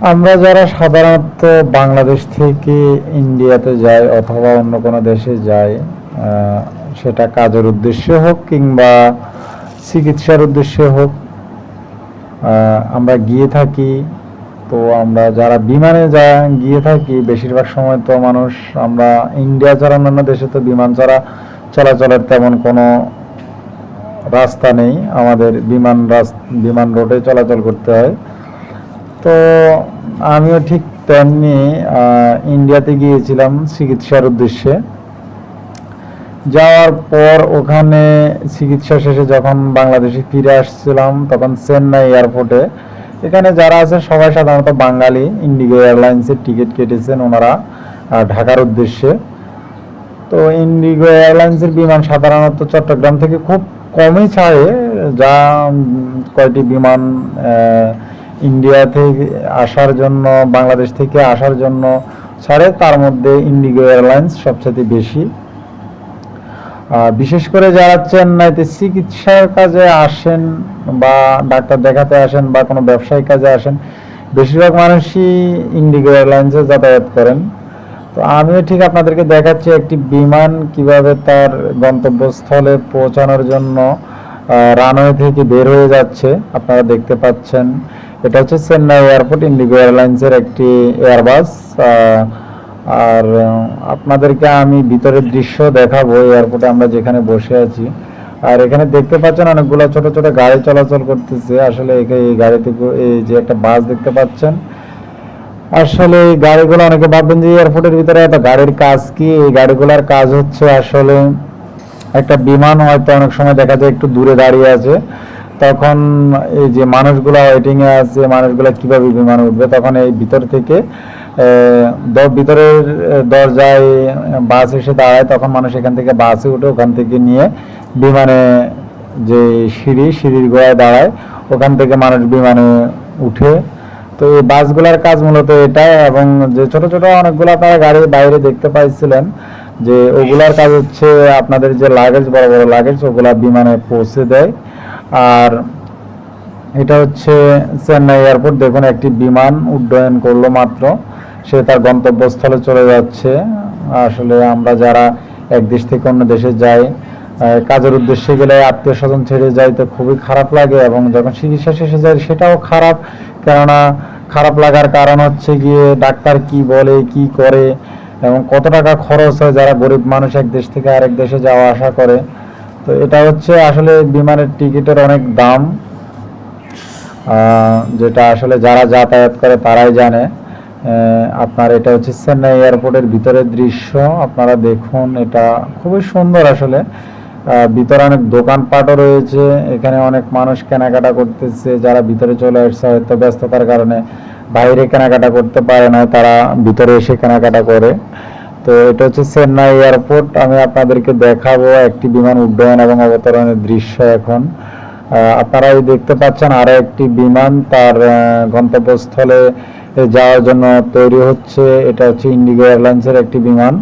আমরা যারা সাধারণত বাংলাদেশ থেকে ইন্ডিয়াতে যাই অথবা অন্য কোনো দেশে যাই সেটা কাজের উদ্দেশ্যে হোক কিংবা চিকিৎসার উদ্দেশ্যে হোক আমরা গিয়ে থাকি। তো আমরা যারা বিমানে যা গিয়ে থাকি, বেশিরভাগ সময় তো মানুষ আমরা ইন্ডিয়া ছাড়া অন্যান্য দেশে তো বিমান ছাড়া চলাচলের তেমন কোনো রাস্তা নেই। আমাদের বিমান রাস- বিমান রোডে চলাচল করতে হয়। তো আমিও ঠিক তেমনি ইন্ডিয়াতে গিয়েছিলাম চিকিৎসার উদ্দেশ্যে। যাওয়ার পর ওখানে চিকিৎসা শেষে যখন বাংলাদেশে ফিরে আসছিলাম, তখন চেন্নাই এয়ারপোর্টে এখানে যারা আছে, সবাই সাধারণত বাঙালি। ইন্ডিগো এয়ারলাইন্সের টিকিট কেটেছেন ওনারা ঢাকার উদ্দেশ্যে। তো ইন্ডিগো এয়ারলাইন্সের বিমান সাধারণত চট্টগ্রাম থেকে খুব কমই ছাড়ে। যা কয়টি বিমান ইন্ডিয়া থেকে আসার জন্য বাংলাদেশ থেকে আসার জন্য ছাড়ে, তার মধ্যে ইন্ডিগো এয়ারলাইন্স সবচেয়ে বেশি। বিশেষ করে যারা চেন্নাইতে চিকিৎসার কাজে আসেন বা ডাক্তার দেখাতে আসেন বা কোনো ব্যবসায়িক কাজে আসেন, বেশিরভাগ মানুষই ইন্ডিগো এয়ারলাইন্সে যাতায়াত করেন। তো আমিও ঠিক আপনাদেরকে দেখাচ্ছি একটি বিমান কীভাবে তার গন্তব্যস্থলে পৌঁছানোর জন্য রানওয়ে থেকে বের হয়ে যাচ্ছে। আপনারা দেখতে পাচ্ছেন এটা হচ্ছে চেন্নাই এয়ারপোর্ট ইন্ডিগো এয়ারলাইন্সের একটি এয়ারবাস আর আপনাদেরকে আমি ভিতরের দৃশ্য দেখাবো এয়ারপোর্টে আমরা যেখানে বসে আছি। আর এখানে দেখতে পাচ্ছেন অনেকগুলো ছোট ছোট গাড়ি চলাচল করতেছে। আসলে এই গাড়িতে এই যে একটা বাস দেখতে পাচ্ছেন। আসলে এই গাড়িগুলো অনেকে ভাববেন যে এয়ারপোর্টের ভিতরে এত গাড়ির কাজ কি? এই গাড়িগুলোর কাজ হচ্ছে আসলে একটা বিমান হয়তো অনেক সময় দেখা যায় একটু দূরে দাঁড়িয়ে আছে। তখন এই যে মানুষগুলো ওয়েটিং এ আছে, মানুষগুলো কীভাবে বিমানে উঠবে, তখন এই ভিতর থেকে ভিতরের দরজায় বাস এসে দাঁড়ায়, তখন মানুষ এখান থেকে বাসে উঠে ওখান থেকে নিয়ে বিমানে যে সিঁড়ি, সিঁড়ির গোড়ায় দাঁড়ায়, ওখান থেকে মানুষ বিমানে উঠে। তো এই বাসগুলোর কাজ মূলত এটা এবং যে ছোট ছোট অনেকগুলো আপনারা গাড়ির বাইরে দেখতে পাইছিলেন, যে ওগুলার কাজ হচ্ছে আপনাদের যে লাগেজ বড় বড় লাগেজ ওগুলা বিমানে পৌঁছে দেয়। আর এটা হচ্ছে চেন্নাই এয়ারপোর্ট। দেখুন, একটি বিমান উড্ডয়ন করল মাত্র। সে তার গন্তব্যস্থলে চলে যাচ্ছে। আসলে আমরা যারা এক দেশ থেকে অন্য দেশে যাই কাজের উদ্দেশ্যে গেলে আত্মীয় স্বজন ছেড়ে যাই তো খুবই খারাপ লাগে এবং যখন চিকিৎসা শেষে যায় সেটাও খারাপ। কেননা খারাপ লাগার কারণ হচ্ছে গিয়ে ডাক্তার কি বলে, কি করে এবং কত টাকা খরচ হয় যারা গরিব মানুষ এক দেশ থেকে আরেক দেশে যাওয়া আসা করে। তো এটা হচ্ছে আসলে বিমানের টিকিটের অনেক দাম যেটা আসলে যারা যাতায়াত করে তারাই জানে। আপনার এটা হচ্ছে চেন্নাই এয়ারপোর্টের ভিতরের দৃশ্য। আপনারা দেখুন, এটা খুবই সুন্দর আসলে। ভিতরে অনেক দোকানপাটও রয়েছে, এখানে অনেক মানুষ কেনাকাটা করতেছে। যারা ভিতরে চলে আসছে হয়তো ব্যস্ততার কারণে বাইরে কেনাকাটা করতে পারে না, তারা ভিতরে এসে কেনাকাটা করে। তো এটা হচ্ছে চেন্নাই এয়ারপোর্ট। আমি আপনাদেরকে দেখাবো একটি বিমান উড্ডয়ন এবং অবতরণের দৃশ্য এখন। আপনারা এই দেখতে পাচ্ছেন আরও একটি বিমান। তার গন্তব্যস্থলে যাওয়ার জন্য তৈরি হচ্ছে। এটা হচ্ছে ইন্ডিগো এয়ারলাইন্সের একটি বিমান।